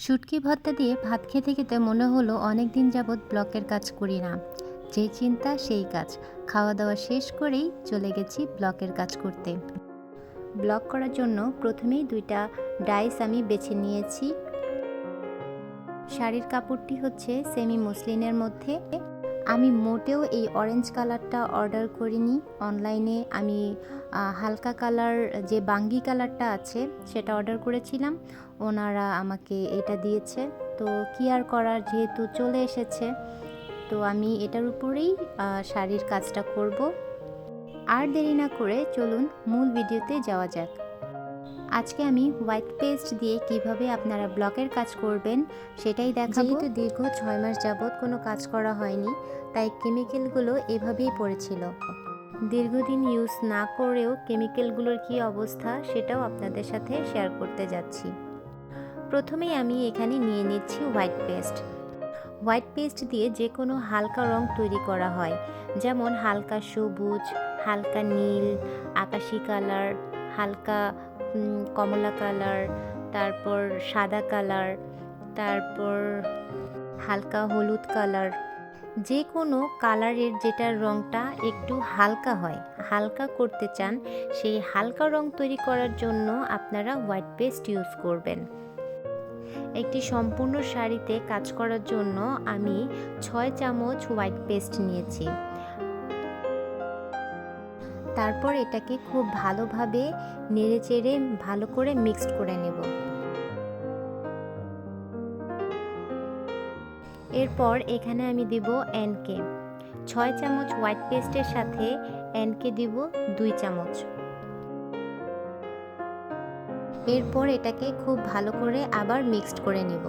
শুটকি ভর্তা দিয়ে ভাত খেতে খেতে মনে হলো অনেক দিন যাবৎ ব্লকের কাজ করি না। যে চিন্তা, সেই কাজ। খাওয়া দাওয়া শেষ করেই চলে গেছি ব্লকের কাজ করতে। ব্লক করার জন্য প্রথমেই দুইটা ডাইস আমি বেছে নিয়েছি। শাড়ির কাপড়টি হচ্ছে সেমি মসলিনের মধ্যে। আমি মোটেও এই অরেঞ্জ কালারটা অর্ডার করিনি। অনলাইনে আমি হালকা কালার, যে বাঙ্গি কালারটা আছে, সেটা অর্ডার করেছিলাম। ওনারা আমাকে এটা দিয়েছে। তো কি আর করার যেহেতু চলে এসেছে, তো আমি এটার উপরেই শাড়ির কাজটা করব। আর দেরি না করে চলুন মূল ভিডিওতে যাওয়া যাক। আজকে আমি হোয়াইট পেস্ট দিয়ে কীভাবে আপনারা ব্লকের কাজ করবেন সেটাই দেখাবো। যেহেতু দীর্ঘ ছয় মাস যাবৎ কোনো কাজ করা হয়নি, তাই কেমিক্যালগুলো এভাবেই পড়েছিল। দীর্ঘদিন ইউজ না করেও কেমিক্যালগুলোর কি অবস্থা সেটাও আপনাদের সাথে শেয়ার করতে যাচ্ছি। প্রথমেই আমি এখানে নিয়ে নিচ্ছি হোয়াইট পেস্ট। হোয়াইট পেস্ট দিয়ে যে কোনো হালকা রং তৈরি করা হয়। যেমন হালকা সবুজ, হালকা নীল, আকাশি কালার, হালকা কমলা কালার, তারপর সাদা কালার, তারপর হালকা হলুদ কালার। যে কোনো কালারের যেটার রংটা একটু হালকা হয়, হালকা করতে চান, সেই হালকা রং তৈরি করার জন্য আপনারা হোয়াইট পেস্ট ইউজ করবেন। একটি সম্পূর্ণ শাড়িতে কাজ করার জন্য আমি ছয় চামচ হোয়াইট পেস্ট নিয়েছি। তারপর এটাকে খুব ভালোভাবে নেড়েচেড়ে ভালো করে মিক্সড করে নেব। এরপর এখানে আমি দিব এনকে। ছয় চামচ হোয়াইট পেস্টের সাথে এনকে দিব দুই চামচ। এরপর এটাকে খুব ভালো করে আবার মিক্সড করে নিব।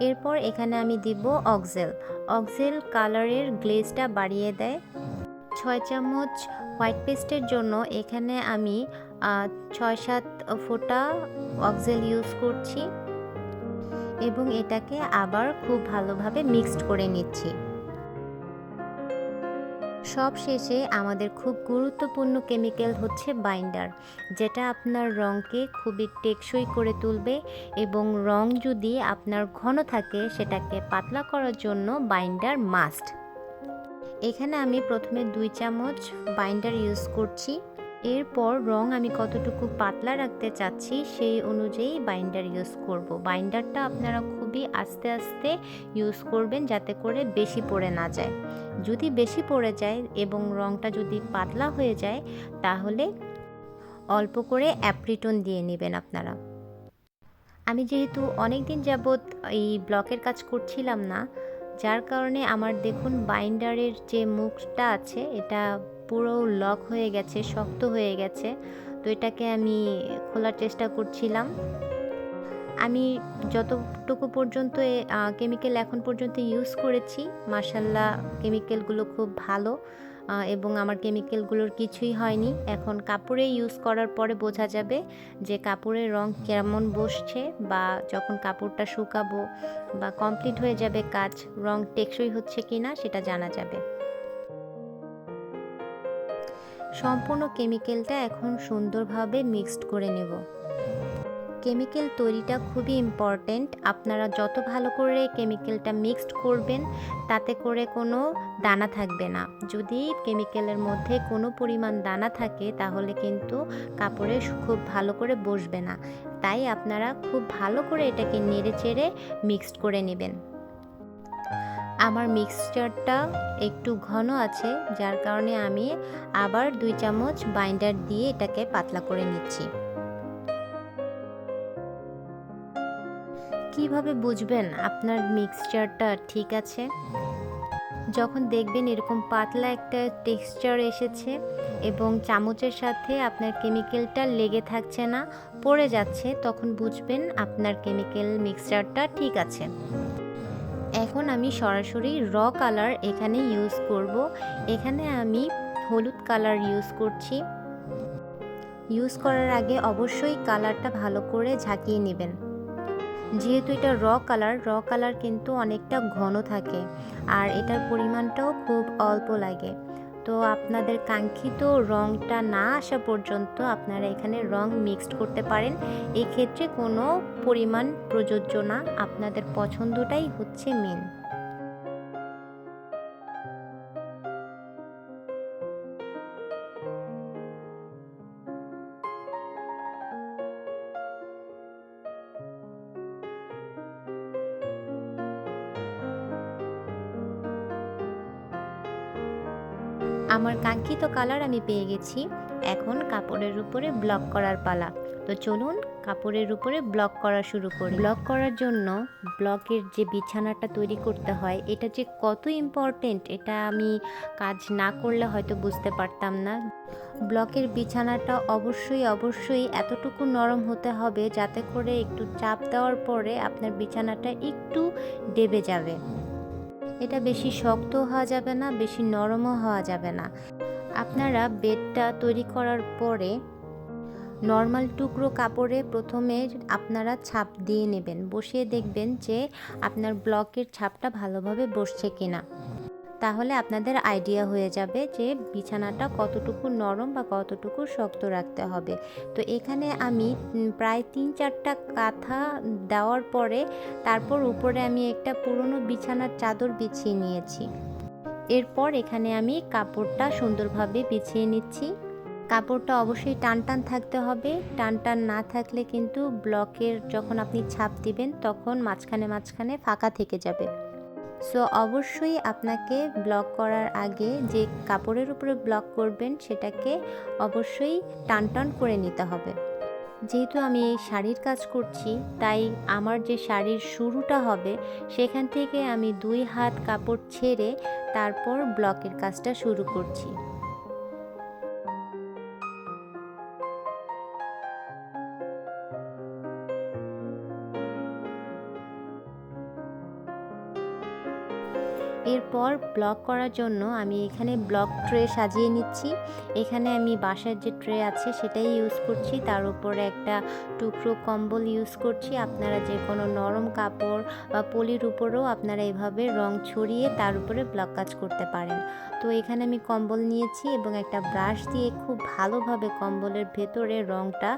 এরপর এখানে আমি দিব অক্সেল। অক্সেল কালারের গ্লেজটা বাড়িয়ে দেয়। ছয় চামচ হোয়াইট পেস্টের জন্য এখানে আমি ছয় সাত ফোঁটা অক্সেল ইউজ করছি। এবং এটাকে আবার খুব ভালোভাবে মিক্সড করে নিচ্ছি। সব শেষে আমাদের খুব গুরুত্বপূর্ণ কেমিক্যাল হচ্ছে বাইন্ডার, যেটা আপনার রঙকে খুবই টেকসই করে তুলবে এবং রং যদি আপনার ঘন থাকে, সেটাকে পাতলা করার জন্য বাইন্ডার মাস্ট। এখানে আমি প্রথমে দুই চামচ বাইন্ডার ইউজ করছি। এরপর রং আমি কতটুকু পাতলা রাখতে চাচ্ছি সেই অনুযায়ী বাইন্ডার ইউজ করব। বাইন্ডারটা আপনারা খুবই আস্তে আস্তে ইউজ করবেন যাতে করে বেশি পড়ে না যায়। যদি বেশি পড়ে যায় এবং রংটা যদি পাতলা হয়ে যায়, তাহলে অল্প করে অ্যাপ্রিটন দিয়ে নেবেন আপনারা। আমি যেহেতু অনেক দিন যাবৎ এই ব্লকের কাজ করছিলাম না, যার কারণে আমার দেখুন বাইন্ডারের যে মুখটা আছে, এটা পুরো লক হয়ে গেছে, শক্ত হয়ে গেছে। তো এটাকে আমি খোলার চেষ্টা করছিলাম। আমি যতটুকু পর্যন্ত কেমিক্যাল এখন পর্যন্ত ইউজ করেছি মার্শাল্লাহ কেমিক্যালগুলো খুব ভালো এবং আমার কেমিক্যালগুলোর কিছুই হয়নি। এখন কাপড়ে ইউজ করার পরে বোঝা যাবে যে কাপড়ের রং কেমন বসছে বা যখন কাপড়টা শুকাবো বা কমপ্লিট হয়ে যাবে কাজ, রং টেকসই হচ্ছে কি না সেটা জানা যাবে। সম্পূর্ণ কেমিক্যালটা এখন সুন্দরভাবে মিক্সড করে নেব। কেমিক্যাল তৈরিটা খুবই ইম্পর্ট্যান্ট। আপনারা যত ভালো করে কেমিক্যালটা মিক্সড করবেন, তাতে করে কোনো দানা থাকবে না। যদি কেমিক্যালের মধ্যে কোনো পরিমাণ দানা থাকে, তাহলে কিন্তু কাপড়ে খুব ভালো করে বসবে না। তাই আপনারা খুব ভালো করে এটাকে নেড়ে চেড়ে মিক্সড করে নেবেন। আমার মিক্সচারটা একটু ঘন আছে, যার কারণে আমি আবার দুই চামচ বাইন্ডার দিয়ে এটাকে পাতলা করে নিচ্ছি। কীভাবে বুঝবেন আপনার মিক্সচারটা ঠিক আছে? যখন দেখবেন এরকম পাতলা একটা টেক্সচার এসেছে এবং চামচের সাথে আপনার কেমিক্যালটা লেগে থাকছে না, পড়ে যাচ্ছে, তখন বুঝবেন আপনার কেমিক্যাল মিক্সচারটা ঠিক আছে। এখন আমি সরাসরি র কালার এখানে ইউজ করব। এখানে আমি হলুদ কালার ইউজ করছি। ইউজ করার আগে অবশ্যই কালারটা ভালো করে ঝাঁকিয়ে নেবেন। যেহেতু এটা র কালার র কালার কিন্তু অনেকটা ঘন থাকে, আর এটার পরিমাণটাও খুব অল্প লাগে। তো আপনাদের কাঙ্ক্ষিত রঙটা না আসা পর্যন্ত আপনারা এখানে রং মিক্সড করতে পারেন। এক্ষেত্রে কোনো পরিমাণ প্রযোজ্য না। আপনাদের পছন্দটাই হচ্ছে মেন আমার কাঙ্ক্ষিত কালার আমি পেয়ে গেছি। এখন কাপড়ের উপরে ব্লক করার পালা। তো চলুন কাপড়ের উপরে ব্লক করা শুরু করি। ব্লক করার জন্য ব্লকের যে বিছানাটা তৈরি করতে হয়, এটা যে কত ইম্পর্টেন্ট এটা আমি কাজ না করলে হয়তো বুঝতে পারতাম না। ব্লকের বিছানাটা অবশ্যই অবশ্যই এতটুকু নরম হতে হবে যাতে করে একটু চাপ দেওয়ার পরে আপনার বিছানাটা একটু দেবে যাবে। এটা বেশি শক্ত হওয়া যাবে না, বেশি নরমও হওয়া যাবে না। আপনারা বেডটা তৈরি করার পরে নর্মাল টুকরো কাপড়ে প্রথমে আপনারা ছাপ দিয়ে নেবেন। বসিয়ে দেখবেন যে আপনার ব্লকের ছাপটা ভালোভাবে বসছে কিনা। তাহলে আপনাদের আইডিয়া হয়ে যাবে যে বিছানাটা কতটুকু নরম বা কতটুকু শক্ত রাখতে হবে। তো এখানে আমি প্রায় তিন চারটা কাঁথা দেওয়ার পরে তারপর উপরে আমি একটা পুরনো বিছানার চাদর বিছিয়ে নিয়েছি। এরপর এখানে আমি কাপড়টা সুন্দরভাবে বিছিয়ে নিচ্ছি। কাপড়টা অবশ্যই টান টান থাকতে হবে। টান টান না থাকলে কিন্তু ব্লকের যখন আপনি ছাপ দিবেন, তখন মাঝখানে মাঝখানে ফাঁকা থেকে যাবে। সো অবশ্যই আপনাকে ব্লক করার আগে যে কাপড়ের উপরে ব্লক করবেন, সেটাকে অবশ্যই টান টান করে নিতে হবে। যেহেতু আমি এই শাড়ির কাজ করছি, তাই আমার যে শাড়ির শুরুটা হবে, সেখান থেকে আমি দুই হাত কাপড় ছেড়ে তারপর ব্লকের কাজটা শুরু করছি। এরপর ব্লক করার জন্য আমি এখানে ব্লক ট্রে সাজিয়ে নিচ্ছি। এখানে আমি বাসার যে ট্রে আছে সেটাই ইউজ করছি। তার উপরে একটা টুকরো কম্বল ইউজ করছি। আপনারা যে কোনো নরম কাপড় বা পলির উপরেও আপনারা এভাবে রং ছড়িয়ে তার উপরে ব্লক কাজ করতে পারেন। তো এখানে আমি কম্বল নিয়েছি এবং একটা ব্রাশ দিয়ে খুব ভালোভাবে কম্বলের ভেতরে রংটা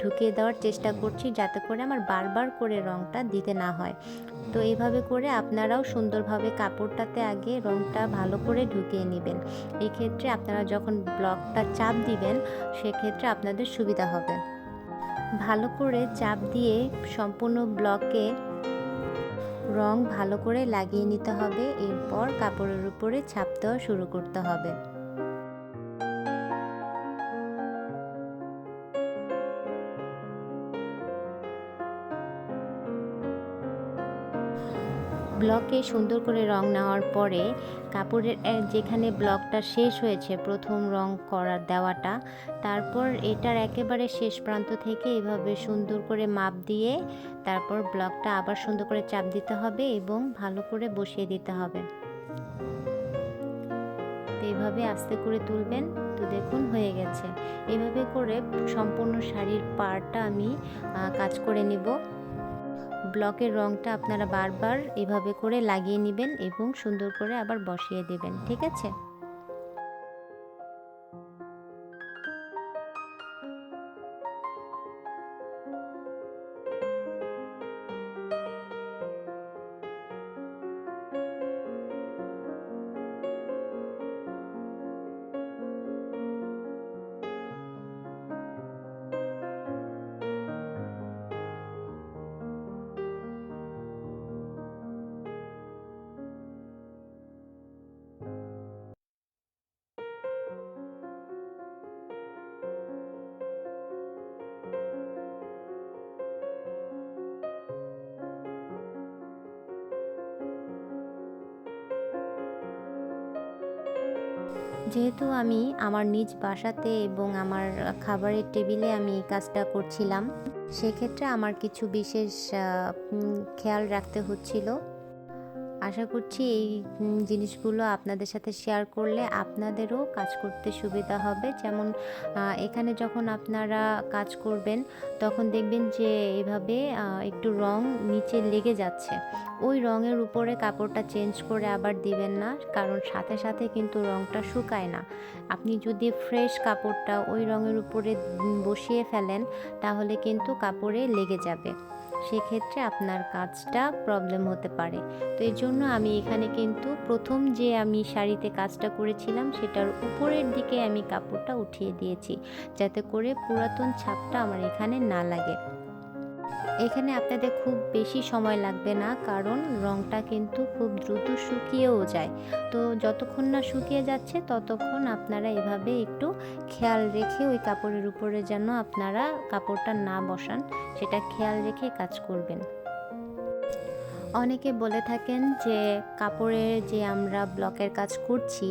ঢুকিয়ে দেওয়ার চেষ্টা করছি যাতে করে আমার বারবার করে রংটা দিতে না হয়। তো এইভাবে করে আপনারাও সুন্দরভাবে কাপড়টাতে আগে রংটা ভালো করে ঢুকিয়ে নেবেন। এই ক্ষেত্রে আপনারা যখন ব্লকটা চাপ দিবেন, সেক্ষেত্রে আপনাদের সুবিধা হবে। ভালো করে চাপ দিয়ে সম্পূর্ণ ব্লকে রং ভালো করে লাগিয়ে নিতে হবে। এরপর কাপড়ের উপরে ছাপ দেওয়া শুরু করতে হবে। ব্লকে সুন্দর করে রং নেওয়ার পরে কাপড়ের যেখানে ব্লকটা শেষ হয়েছে, প্রথম রং করার দেওয়াটা, তারপর এটার একেবারে শেষ প্রান্ত থেকে এভাবে সুন্দর করে মাপ দিয়ে তারপর ব্লকটা আবার সুন্দর করে চাপ দিতে হবে এবং ভালো করে বসিয়ে দিতে হবে। তো এইভাবে আস্তে করে তুলবেন, তো দেখুন হয়ে গেছে। এভাবে করে সম্পূর্ণ শাড়ির পাড়টা আমি কাজ করে নেব। ব্লকের রংটা আপনারা বারবার এভাবে করে লাগিয়ে নেবেন এবং সুন্দর করে আবার বসিয়ে দেবেন, ঠিক আছে? যেহেতু আমি আমার নিজ বাসাতে এবং আমার খাবারের টেবিলে আমি এই কাজটা করছিলাম, সেক্ষেত্রে আমার কিছু বিশেষ খেয়াল রাখতে হচ্ছিল। আশা করছি এই জিনিসগুলো আপনাদের সাথে শেয়ার করলে আপনাদেরও কাজ করতে সুবিধা হবে। যেমন এখানে যখন আপনারা কাজ করবেন, তখন দেখবেন যে এভাবে একটু রং নিচে লেগে যাচ্ছে। ওই রঙের উপরে কাপড়টা চেঞ্জ করে আবার দিবেন না, কারণ সাথে সাথে কিন্তু রংটা শুকায় না। আপনি যদি ফ্রেশ কাপড়টা ওই রঙের উপরে বসিয়ে ফেলেন, তাহলে কিন্তু কাপড়ে লেগে যাবে। সেক্ষেত্রে আপনার কাজটা প্রবলেম হতে পারে। তো এই জন্য আমি এখানে কিন্তু প্রথম যে আমি শাড়িতে কাজটা করেছিলাম, সেটার উপরের দিকে আমি কাপড়টা উঠিয়ে দিয়েছি, যাতে করে পুরাতন ছাপটা আমার এখানে না লাগে। এখানে আপনাদের খুব বেশি সময় লাগবে না, কারণ রংটা কিন্তু খুব দ্রুত শুকিয়েও যায়। তো যতক্ষণ না শুকিয়ে যাচ্ছে, ততক্ষণ আপনারা এভাবে একটু খেয়াল রেখে ওই কাপড়ের উপরে যেন আপনারা কাপড়টা না বসান, সেটা খেয়াল রেখে কাজ করবেন। অনেকে বলে থাকেন যে কাপড়ের যে আমরা ব্লকের কাজ করছি,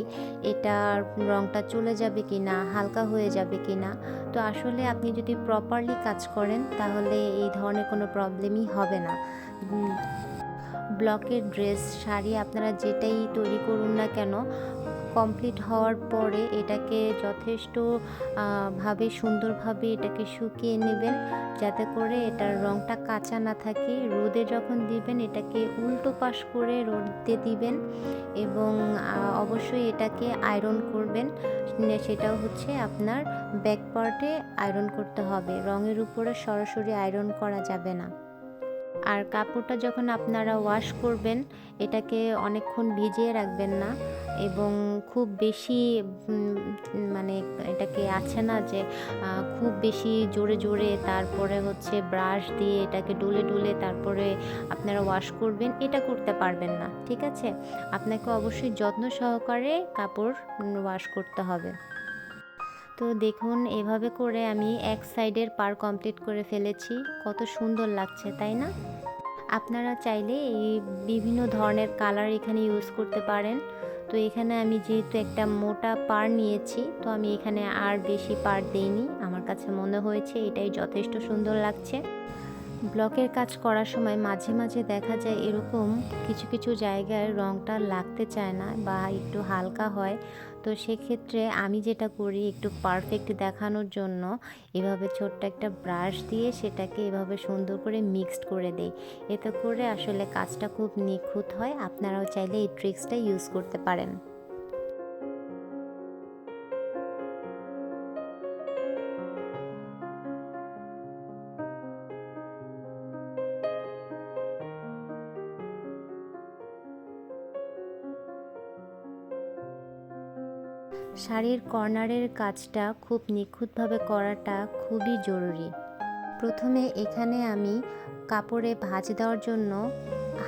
এটার রংটা চলে যাবে কি না হালকা হয়ে যাবে কি না তো আসলে আপনি যদি প্রপারলি কাজ করেন, তাহলে এই ধরনের কোনো প্রবলেমই হবে না। ব্লকের ড্রেস শাড়ি আপনারা যেটাই তৈরি করুন না কেন কমপ্লিট হওয়ার পরে এটাকে যথেষ্ট ভাবে সুন্দরভাবে এটাকে শুকিয়ে নেবেন। যাতে করে এটার রংটা কাঁচা না থাকে। রোদে যখন দিবেন, এটাকে উল্টো পাশ করে রোদে দিবেন এবং অবশ্যই এটাকে আয়রন করবেন। সেটাও হচ্ছে আপনার ব্যাক পার্টে আয়রন করতে হবে। রঙের উপরে সরাসরি আয়রন করা যাবে না। আর কাপড়টা যখন আপনারা ওয়াশ করবেন, এটাকে অনেকক্ষণ ভিজিয়ে রাখবেন না এবং খুব বেশি মানে এটাকে আছে না যে খুব বেশি জোরে জোরে তারপরে হচ্ছে ব্রাশ দিয়ে এটাকে ডুলে ডুলে তারপরে আপনারা ওয়াশ করবেন, এটা করতে পারবেন না, ঠিক আছে? আপনাকে অবশ্যই যত্ন সহকারে কাপড় ওয়াশ করতে হবে। তো দেখুন, এভাবে করে আমি এক সাইডের পার কমপ্লিট করে ফেলেছি। কত সুন্দর লাগছে, তাই না? আপনারা চাইলে এই বিভিন্ন ধরনের কালার এখানে ইউজ করতে পারেন। তো এখানে আমি যেহেতু একটা মোটা পার নিয়েছি, তো আমি এখানে আর বেশি পার দেইনি। আমার কাছে মনে হয়েছে এটাই যথেষ্ট সুন্দর লাগছে। ব্লকের কাজ করার সময় মাঝে মাঝে দেখা যায় এরকম কিছু কিছু জায়গায় রংটা লাগতে চায় না বা একটু হালকা হয়। তো সেক্ষেত্রে আমি যেটা করি একটু পারফেক্ট দেখানোর জন্য এভাবে ছোট্ট একটা ব্রাশ দিয়ে সেটাকে এভাবে সুন্দর করে মিক্সড করে দেই। এতে করে আসলে কাজটা খুব নিখুঁত হয়। আপনারাও চাইলে এই ট্রিক্সটা ইউজ করতে পারেন। শাড়ির কর্নারের কাজটা খুব নিখুঁতভাবে করাটা খুবই জরুরি। প্রথমে এখানে আমি কাপড়ে ভাঁজ দেওয়ার জন্য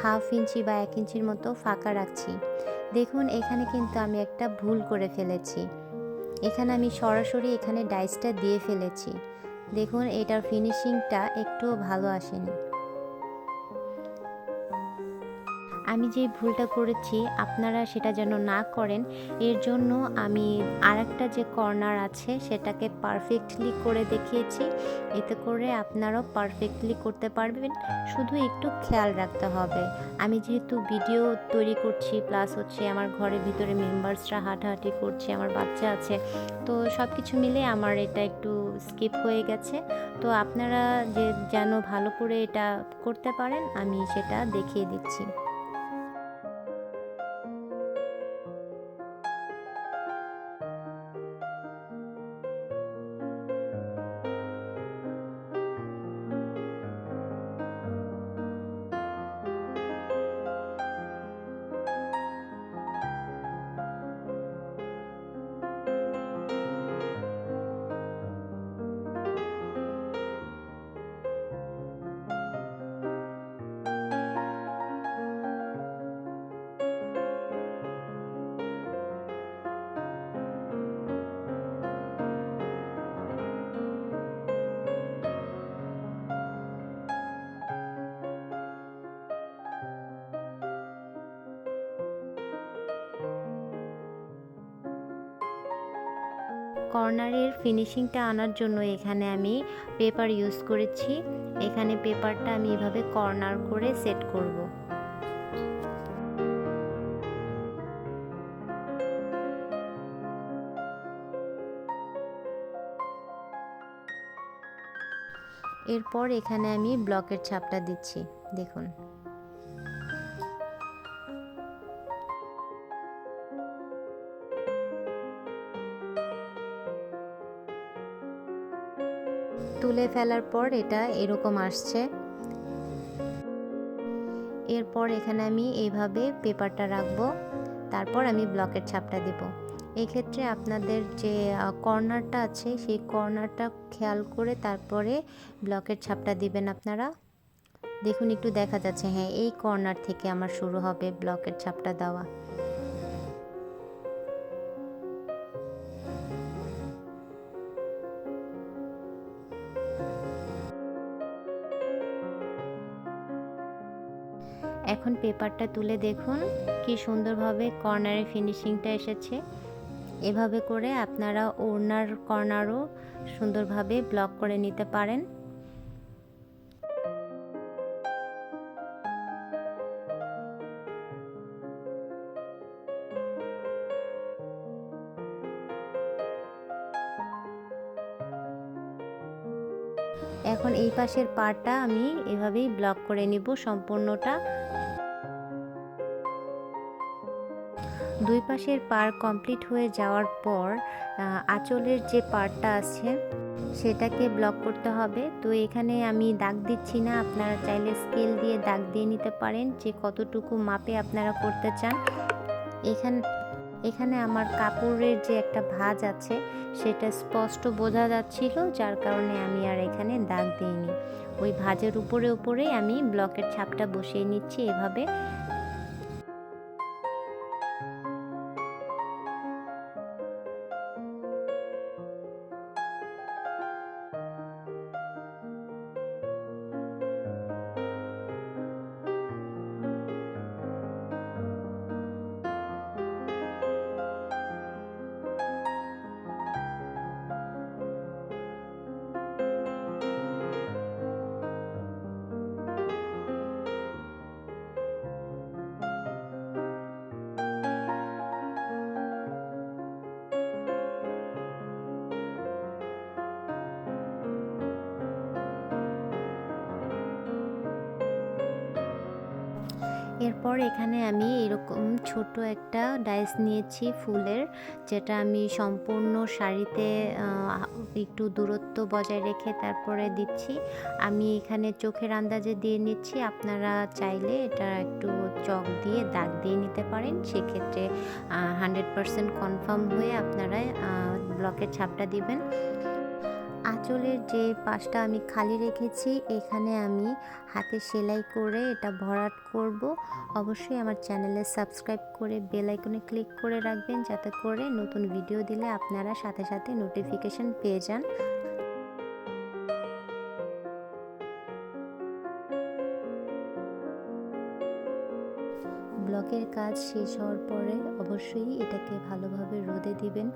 হাফ ইঞ্চি বা এক ইঞ্চির মতো ফাঁকা রাখছি। দেখুন, এখানে কিন্তু আমি একটা ভুল করে ফেলেছি। এখানে আমি সরাসরি এখানে ডাইসটা দিয়ে ফেলেছি। দেখুন, এটার ফিনিশিংটা একটুও ভালো আসেনি। আমি যে ভুলটা করেছি আপনারা সেটা যেন না করেন, এর জন্য আমি আরেকটা যে কর্নার আছে সেটাকে পারফেক্টলি করে দেখিয়েছি, এতে করে আপনারাও পারফেক্টলি করতে পারবেন। শুধু একটু খেয়াল রাখতে হবে। আমি যেহেতু ভিডিও তৈরি করছি, প্লাস হচ্ছে আমার ঘরের ভিতরে মেম্বার্সরা হাঁটাহাঁটি করছে, আমার বাচ্চা আছে, তো সব কিছু মিলে আমার এটা একটু স্কিপ হয়ে গেছে। তো আপনারা যে যেন ভালো করে এটা করতে পারেন, আমি সেটা দেখিয়ে দিচ্ছি। কর্নারের ফিনিশিংটা আনার জন্য এখানে আমি পেপার ইউজ করেছি। এখানে পেপারটা আমি এভাবে কর্নার করে সেট করব। এরপর এখানে আমি ব্লকের ছাপটা দিচ্ছি। দেখুন। তুলে ফেলার পর এটা এরকম আসছে। এরপর এখানে আমি এইভাবে পেপারটা রাখব। তারপর আমি ব্লকের ছাপটা দেব। এক্ষেত্রে আপনাদের যে কর্নারটা আছে, সেই কর্নারটা খেয়াল করে তারপরে ব্লকের ছাপটা দিবেন আপনারা। দেখুন, একটু দেখা যাচ্ছে। হ্যাঁ এই কর্নার থেকে আমার শুরু হবে ব্লকের ছাপটা দেওয়া। এখন পেপারটা তুলে দেখুন কি সুন্দরভাবে কর্নারে ফিনিশিংটা এসেছে। এভাবে করে আপনারা ওড়নার কর্নারও সুন্দরভাবে ব্লক করে নিতে পারেন। এখন এই পাশের পার্টটা আমি এভাবেই ব্লক করে নিব সম্পূর্ণটা। দুই পাশের পার কমপ্লিট হয়ে যাওয়ার পর আঁচলের যে পার্টটা আছে, সেটাকে ব্লক করতে হবে। তো এখানে আমি দাগ দিচ্ছি না, আপনারা চাইলে স্কেল দিয়ে দাগ দিয়ে নিতে পারেন যে কতটুকু মাপে আপনারা করতে চান। এখানে এখানে আমার কাপড়ের যে একটা ভাঁজ আছে, সেটা স্পষ্ট বোঝা যাচ্ছিল, যার কারণে আমি আর এখানে দাগ দিইনি। ওই ভাঁজের উপরে উপরেই আমি ব্লকের ছাপটা বসিয়ে নিচ্ছি, এভাবে এরপর এখানে আমি এরকম ছোট একটা ডাইস নিয়েছি ফুলের, যেটা আমি সম্পূর্ণ শাড়িতে একটু দূরত্ব বজায় রেখে তারপরে দিচ্ছি। আমি এখানে চোখের আন্দাজে দিয়ে নিচ্ছি, আপনারা চাইলে এটা একটু চক দিয়ে দাগ দিয়ে নিতে পারেন। সেক্ষেত্রে হান্ড্রেড পারসেন্ট কনফার্ম হয়ে আপনারা ব্লকের ছাপটা দিবেন। আঁচলের যে পাশটা আমি খালি রেখেছি, এখানে আমি হাতে সেলাই করে এটা ভরাট করব। অবশ্যই আমার চ্যানেলে সাবস্ক্রাইব করে বেল আইকনে ক্লিক করে রাখবেন, যাতে করে নতুন ভিডিও দিলে আপনারা সাথে সাথে নোটিফিকেশন পেয়ে যান। ব্লকের কাজ শেষ হওয়ার পরে অবশ্যই এটাকে ভালোভাবে রোদে দিবেন।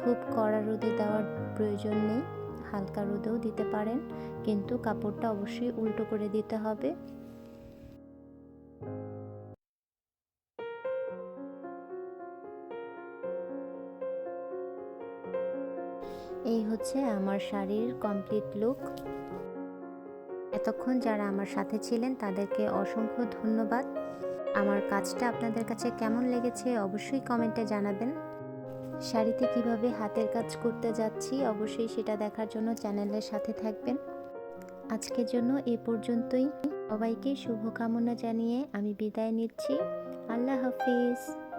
খুব কড়া রোদে দেওয়ার প্রয়োজন নেই। হালকা রোদেও দিতে পারেন, কিন্তু কাপড়টা অবশ্যই উল্টো করে দিতে হবে। এই হচ্ছে আমার শাড়ির কমপ্লিট লুক। এতক্ষণ যারা আমার সাথে ছিলেন, তাদেরকে অসংখ্য ধন্যবাদ। আমার কাজটা আপনাদের কাছে কেমন লেগেছে, অবশ্যই কমেন্টে জানাবেন। শাড়িতে কীভাবে হাতের কাজ করতে যাচ্ছি, অবশ্যই সেটা দেখার জন্য চ্যানেলের সাথে থাকবেন। আজকের জন্য এ পর্যন্তই। সবাইকে শুভকামনা জানিয়ে আমি বিদায় নিচ্ছি। আল্লাহ হাফিজ।